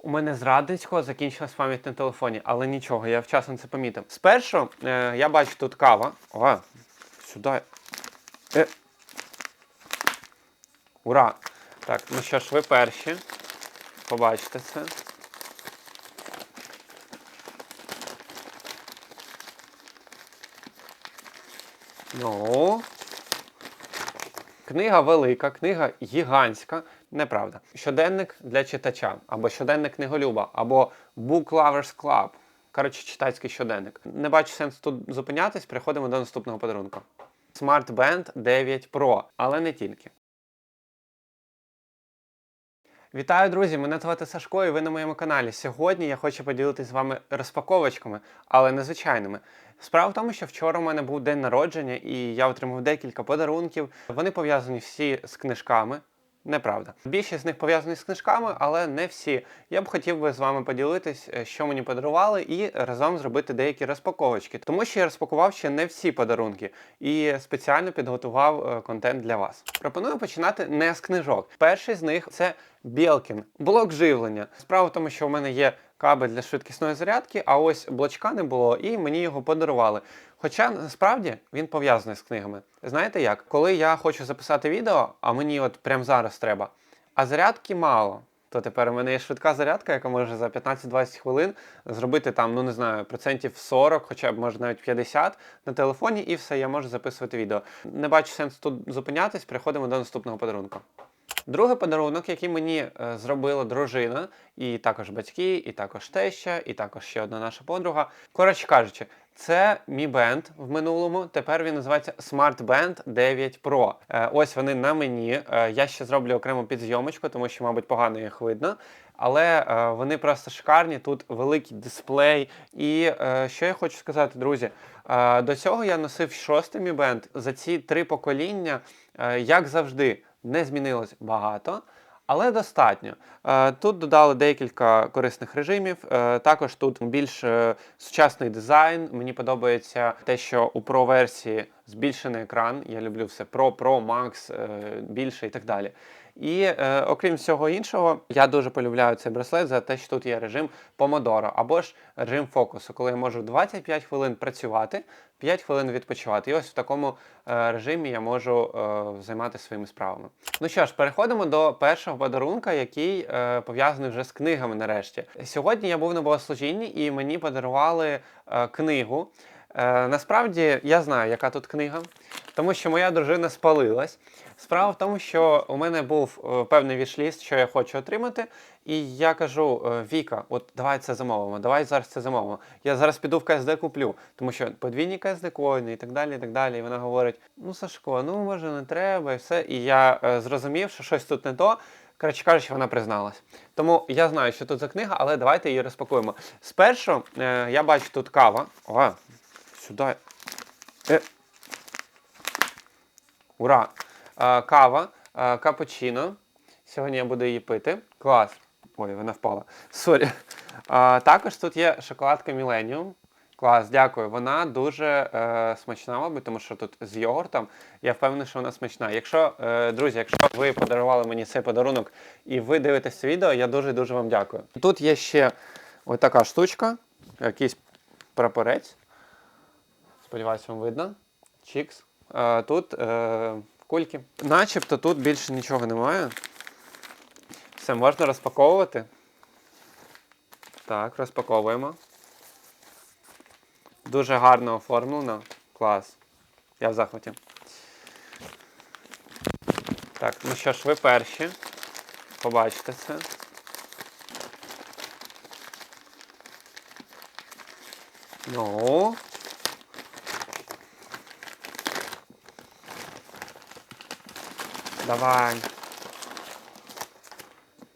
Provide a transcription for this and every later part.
У мене з радницького закінчилась пам'ять на телефоні, але нічого, я вчасно це помітив. Спершу е, я бачу тут кава. О, сюди. Е. Ура! Так, ну що ж, ви перші. Побачите це. Ну. Книга велика, книга гігантська. Неправда. Щоденник для читача, або щоденник книголюба, або Book Lovers Club. Коротше, читацький щоденник. Не бачу сенсу тут зупинятись, переходимо до наступного подарунку. Smart Band 9 Pro, але не тільки. Вітаю, друзі! Мене звати Сашко, і ви на моєму каналі. Сьогодні я хочу поділитися з вами розпаковочками, але незвичайними. Справа в тому, що вчора у мене був день народження, і я отримав декілька подарунків. Вони пов'язані всі з книжками. Неправда. Більшість з них пов'язані з книжками, але не всі. Я б хотів би з вами поділитись, е, що мені подарували, і разом зробити деякі розпаковочки. Тому що я розпакував ще не всі подарунки і спеціально підготував е, контент для вас. Пропоную починати не з книжок. Перший з них це Білкін, блок живлення. Справа в тому, що у мене є кабель для швидкісної зарядки, а ось блочка не було, і мені його подарували. Хоча насправді він пов'язаний з книгами. Знаєте як? Коли я хочу записати відео, а мені от прямо зараз треба, а зарядки мало. То тепер у мене є швидка зарядка, яка може за 15-20 хвилин зробити там, ну не знаю, процентів 40, хоча б може навіть 50 на телефоні, і все, я можу записувати відео. Не бачу сенсу тут зупинятись, переходимо до наступного подарунка. Другий подарунок, який мені е, зробила дружина, і також батьки, і також теща, і також ще одна наша подруга. Коротше кажучи, це мій бенд в минулому. Тепер він називається Smart Band 9 Pro. Е, ось вони на мені. Е, я ще зроблю окрему підзйомочку, тому що, мабуть, погано їх видно. Але е, вони просто шикарні. Тут великий дисплей. І що я хочу сказати, друзі, до цього я носив шостий мій бенд. За ці три покоління, як завжди, не змінилось багато. Але достатньо. Е, Тут додали декілька корисних режимів. Е, Також тут більш е, сучасний дизайн. Мені подобається те, що у Pro версії збільшений екран. Я люблю все Pro, Pro, Max, більше і так далі. І е, окрім всього іншого, я дуже полюбляю цей браслет за те, що тут є режим помодоро або ж режим фокусу, коли я можу 25 хвилин працювати, 5 хвилин відпочивати. І ось в такому е, режимі я можу е, займатися своїми справами. Ну що ж, переходимо до першого подарунка, який е, пов'язаний вже з книгами нарешті. Сьогодні я був на богослужінні і мені подарували е, книгу. Е, насправді я знаю, яка тут книга, тому що моя дружина спалилась. Справа в тому, що у мене був е, певний вішліст, що я хочу отримати, і я кажу: е, Віка, от давай це замовимо, давай зараз це замовимо. Я зараз піду в КСД куплю, тому що подвійні КСД коїни і так далі. І так далі. І вона говорить: ну Сашко, ну може не треба, і все. І я е, зрозумів, що щось тут не то. Коротше кажучи, вона призналась. Тому я знаю, що тут за книга, але давайте її розпакуємо. Спершу е, я бачу тут кава. О, сюди. Е. Ура! Е, кава, е, капучино. Сьогодні я буду її пити. Клас. Ой, вона впала. Сорі. Е, також тут є шоколадка Millennium. Клас, дякую. Вона дуже е, смачна, мабуть, тому що тут з йогуртом. Я впевнений, що вона смачна. Якщо, е, друзі, якщо ви подарували мені цей подарунок і ви дивитесь це відео, я дуже дуже вам дякую. Тут є ще ось така штучка, якийсь прапорець. Сподіваюсь, вам видно. Чікс. Е, тут е, кульки. Начебто тут більше нічого немає. Все, можна розпаковувати. Так, розпаковуємо. Дуже гарно оформлено. Клас. Я в захваті. Так, ну що ж, ви перші. Побачите це. Ну. Давай.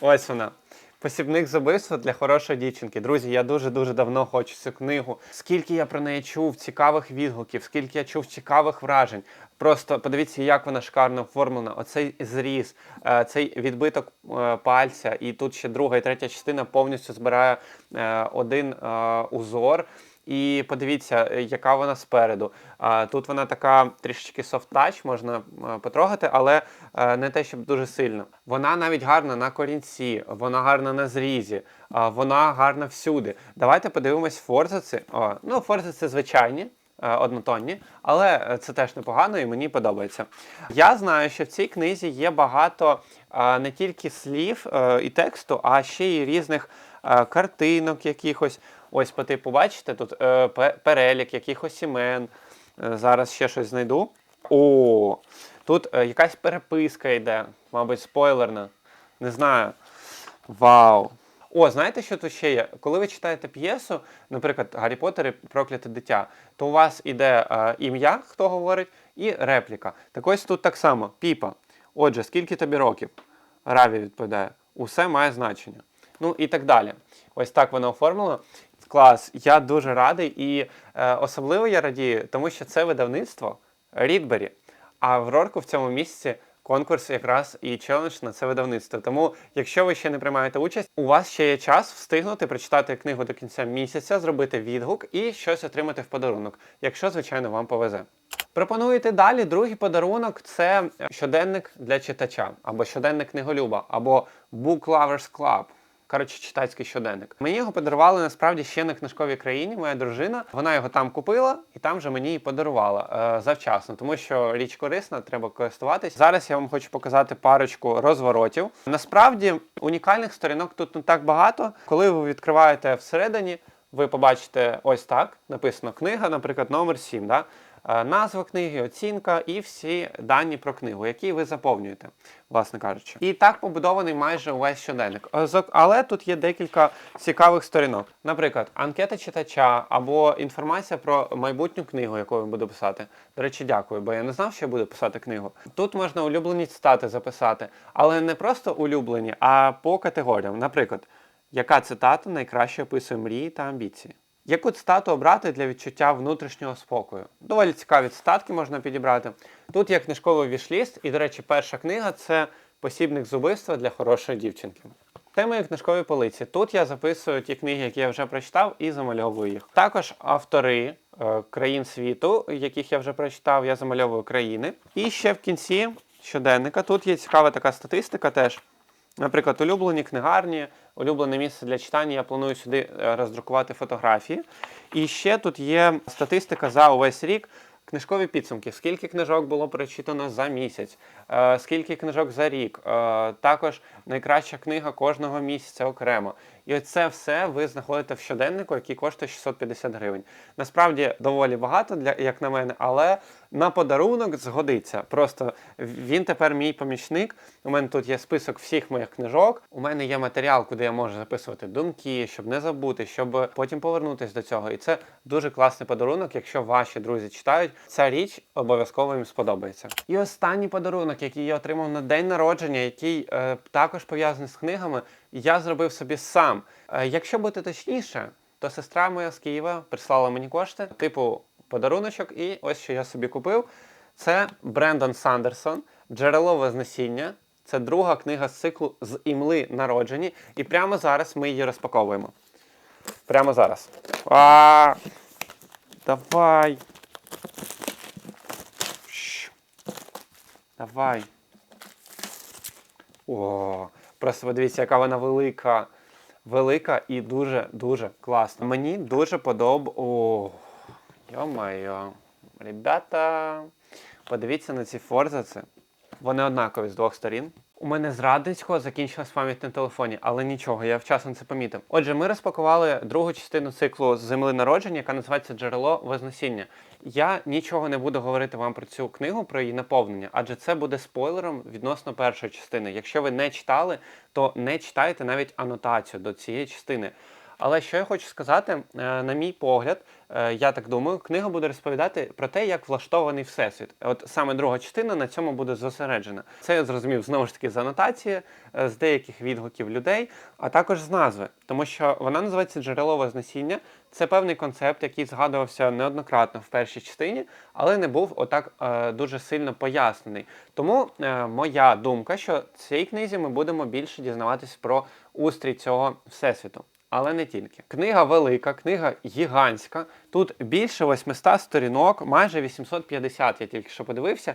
Ось вона. Посібник з убивства для хорошої дівчинки. Друзі, я дуже-дуже давно хочу цю книгу. Скільки я про неї чув, цікавих відгуків, скільки я чув цікавих вражень. Просто подивіться, як вона шикарно оформлена. Оцей зріз, е, цей відбиток е, пальця, і тут ще друга і третя частина повністю збирає е, один узор. І подивіться, е, яка вона спереду. Тут вона така трішечки софт-тач, можна е, потрогати, але е, не те, щоб дуже сильно. Вона навіть гарна на корінці, вона гарна на зрізі, вона гарна всюди. Давайте подивимось форзаци. О, ну, форзаци звичайні. Однотонні, але це теж непогано і мені подобається. Я знаю, що в цій книзі є багато не тільки слів і тексту, а ще й різних картинок якихось. Ось по типу, бачите, тут е, перелік якихось імен. Е, Зараз ще щось знайду. О, тут е, якась переписка йде, мабуть, спойлерна. Не знаю. Вау. О, знаєте, що тут ще є? Коли ви читаєте п'єсу, наприклад, Гаррі Поттер і прокляте дитя, то у вас іде е, ім'я, хто говорить, і репліка. Так ось тут так само: піпа. Отже, скільки тобі років? Раві відповідає: усе має значення. Ну і так далі. Ось так воно оформлено. Клас, я дуже радий, і е, особливо я радію, тому що це видавництво Рідбері. А в Рорку в цьому місці конкурс якраз і челендж на це видавництво. Тому, якщо ви ще не приймаєте участь, у вас ще є час встигнути прочитати книгу до кінця місяця, зробити відгук і щось отримати в подарунок, якщо, звичайно, вам повезе. Пропоную йти далі. Другий подарунок це щоденник для читача, або щоденник книголюба, або Book Lovers Club. Коротше, читацький щоденник. Мені його подарували насправді ще на книжковій країні. Моя дружина. Вона його там купила і там же мені і подарувала е, завчасно, тому що річ корисна, треба користуватись. Зараз я вам хочу показати парочку розворотів. Насправді унікальних сторінок тут не так багато. Коли ви відкриваєте всередині, ви побачите ось так: написано книга, наприклад, номер 7. Да? Е, Назва книги, оцінка і всі дані про книгу, які ви заповнюєте, власне кажучи. І так побудований майже увесь щоденник. Е, Але тут є декілька цікавих сторінок. Наприклад, анкета читача або інформація про майбутню книгу, яку він буде писати. До речі, дякую, бо я не знав, що я буду писати книгу. Тут можна улюблені цитати записати, але не просто улюблені, а по категоріям. Наприклад, яка цитата найкраще описує мрії та амбіції? Яку цитату обрати для відчуття внутрішнього спокою? Доволі цікаві цитатки можна підібрати. Тут є книжковий вішліст, і, до речі, перша книга це посібник з убивства для хорошої дівчинки. Це мої книжкові полиці. Тут я записую ті книги, які я вже прочитав, і замальовую їх. Також автори е, країн світу, яких я вже прочитав, я замальовую країни. І ще в кінці щоденника тут є цікава така статистика теж. Наприклад, улюблені книгарні, улюблене місце для читання. Я планую сюди е, роздрукувати фотографії. І ще тут є статистика за увесь рік. Книжкові підсумки, скільки книжок було прочитано за місяць, е, скільки книжок за рік, е, також найкраща книга кожного місяця окремо. І це все ви знаходите в щоденнику, який коштує 650 гривень. Насправді доволі багато, для, як на мене, але на подарунок згодиться. Просто він тепер мій помічник. У мене тут є список всіх моїх книжок. У мене є матеріал, куди я можу записувати думки, щоб не забути, щоб потім повернутися до цього. І це дуже класний подарунок. Якщо ваші друзі читають, ця річ обов'язково їм сподобається. І останній подарунок, який я отримав на день народження, який е, також пов'язаний з книгами, я зробив собі сам. Е, якщо бути точніше, то сестра моя з Києва прислала мені кошти, типу подаруночок, і ось що я собі купив. Це Брендон Сандерсон, Джерело Вознесіння. Це друга книга з циклу з імли народжені. І прямо зараз ми її розпаковуємо. Прямо зараз. А, давай. Щ. Давай. О, просто подивіться, яка вона велика. Велика і дуже-дуже класна. Мені дуже подоб... О, йо-майо. Ребята, подивіться на ці форзаци. Вони однакові з двох сторін. У мене з радницького закінчилась пам'ять на телефоні, але нічого, я вчасно це помітив. Отже, ми розпакували другу частину циклу земли народження, яка називається Джерело Вознесіння. Я нічого не буду говорити вам про цю книгу, про її наповнення, адже це буде спойлером відносно першої частини. Якщо ви не читали, то не читайте навіть анотацію до цієї частини. Але що я хочу сказати, е, на мій погляд, е, я так думаю, книга буде розповідати про те, як влаштований всесвіт. От саме друга частина на цьому буде зосереджена. Це я зрозумів знову ж таки з анотації, е, з деяких відгуків людей, а також з назви, тому що вона називається джерело вознесіння. Це певний концепт, який згадувався неоднократно в першій частині, але не був отак е, дуже сильно пояснений. Тому е, моя думка, що в цій книзі ми будемо більше дізнаватись про устрій цього всесвіту. Але не тільки. Книга велика, книга гігантська. Тут більше 800 сторінок, майже 850, я тільки що подивився.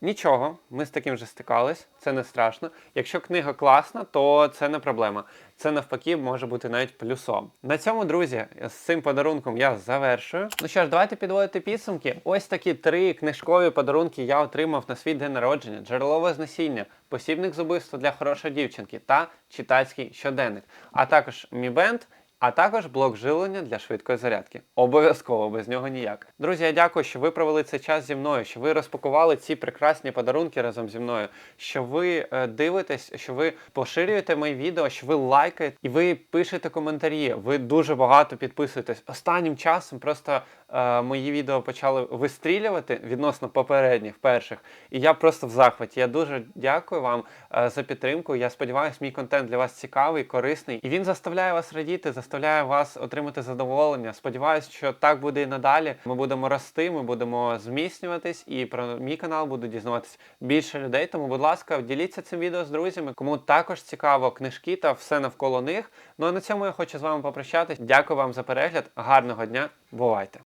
Нічого, ми з таким вже стикались, це не страшно. Якщо книга класна, то це не проблема. Це навпаки може бути навіть плюсом. На цьому, друзі, з цим подарунком я завершую. Ну що ж, давайте підводити підсумки. Ось такі три книжкові подарунки я отримав на свій день народження: джерелове знесіння, посібник з убивства для хорошої дівчинки та читацький щоденник, а також мій бенд. А також блок живлення для швидкої зарядки. Обов'язково без нього ніяк. Друзі, я дякую, що ви провели цей час зі мною, що ви розпакували ці прекрасні подарунки разом зі мною, що ви е, дивитесь, що ви поширюєте мої відео, що ви лайкаєте і ви пишете коментарі. Ви дуже багато підписуєтесь. Останнім часом просто е, мої відео почали вистрілювати відносно попередніх перших. І я просто в захваті. Я дуже дякую вам е, за підтримку. Я сподіваюся, мій контент для вас цікавий, корисний, і він заставляє вас радіти, заставляє вас отримати задоволення. Сподіваюсь, що так буде і надалі. Ми будемо рости, ми будемо зміцнюватись, і про мій канал буде дізнаватись більше людей. Тому, будь ласка, діліться цим відео з друзями, кому також цікаво книжки та все навколо них. Ну а на цьому я хочу з вами попрощатись. Дякую вам за перегляд. Гарного дня. Бувайте!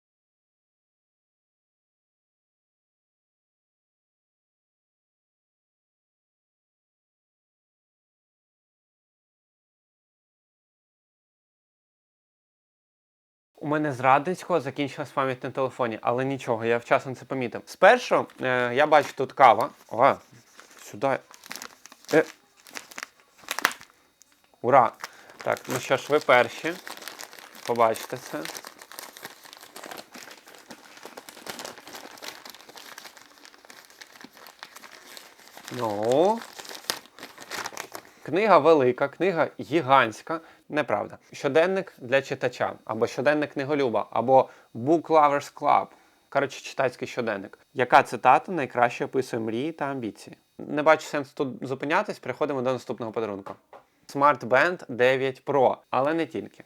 У мене з радницького закінчилась пам'ять на телефоні, але нічого, я вчасно це помітив. Спершу е, я бачу тут кава. О, сюди. Е. Ура! Так, ну що ж, ви перші. Побачите це. Ну. Книга велика, книга гігантська. Неправда. Щоденник для читача, або щоденник книголюба, або Book Lovers Club. Коротше, читацький щоденник. Яка цитата найкраще описує мрії та амбіції? Не бачу сенсу тут зупинятись, переходимо до наступного подарунку. Smart Band 9 Pro, але не тільки.